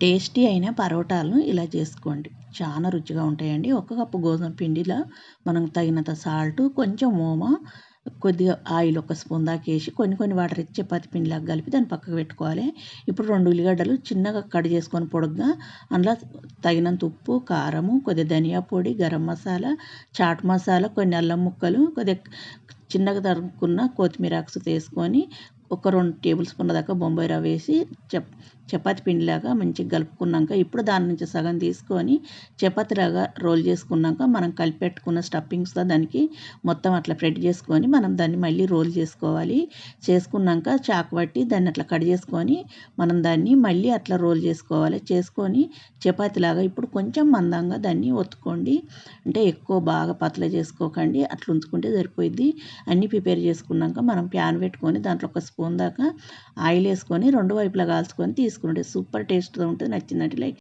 Tasty అయిన పరోటాలను ఇలా చేసుకోండి. చాలా రుచిగా ఉంటాయండి. ఒక కప్పు గోధుమ పిండిలో మనం తగినంత సాల్ట్ కొంచెం ఓమ కొద్దిగా ఆయిల్ ఒక స్పూన్ దాకా వేసి కొన్ని కొన్ని వాటర్ ఇచ్చి చపాతి పిండిలాగా కలిపి దాన్ని పక్కకు పెట్టుకోవాలి. ఇప్పుడు రెండు ఉల్లిగడ్డలు చిన్నగా కట్ చేసుకొని పొడుగ్గా అందులో తగినంత ఉప్పు కారము కొద్దిగా ధనియా పొడి గరం మసాలా చాట్ మసాలా కొన్ని అల్లం ముక్కలు కొద్దిగా చిన్నగా తరుక్కున్న కొత్తిమీర ఆకుసు తీసుకొని ఒక రెండు టేబుల్ స్పూన్ల దాకా బొంబాయి రవ్వ వేసి చప్ చపాతి పిండిలాగా మంచిగా కలుపుకున్నాక ఇప్పుడు దాని నుంచి సగం తీసుకొని చపాతీలాగా రోల్ చేసుకున్నాక మనం కలిపి పెట్టుకున్న స్టఫింగ్స్తో దానికి మొత్తం అట్లా స్ప్రెడ్ చేసుకొని మనం దాన్ని మళ్ళీ రోల్ చేసుకోవాలి. చేసుకున్నాక చాకు పట్టి దాన్ని అట్లా కట్ చేసుకొని మనం దాన్ని మళ్ళీ అట్లా రోల్ చేసుకోవాలి. చేసుకొని చపాతిలాగా ఇప్పుడు కొంచెం మందంగా దాన్ని ఒత్తుకోండి. అంటే ఎక్కువ బాగా పతల చేసుకోకండి. అట్లా ఉంచుకుంటే సరిపోయిద్ది. అన్నీ ప్రిపేర్ చేసుకున్నాక మనం ప్యాన్ పెట్టుకొని దాంట్లో ఒక స్పూన్ దాకా ఆయిల్ వేసుకొని రెండు వైపులా కాల్చుకొని తీసుకుంటే సూపర్ టేస్ట్గా ఉంటుంది నచ్చిందంటే లైక్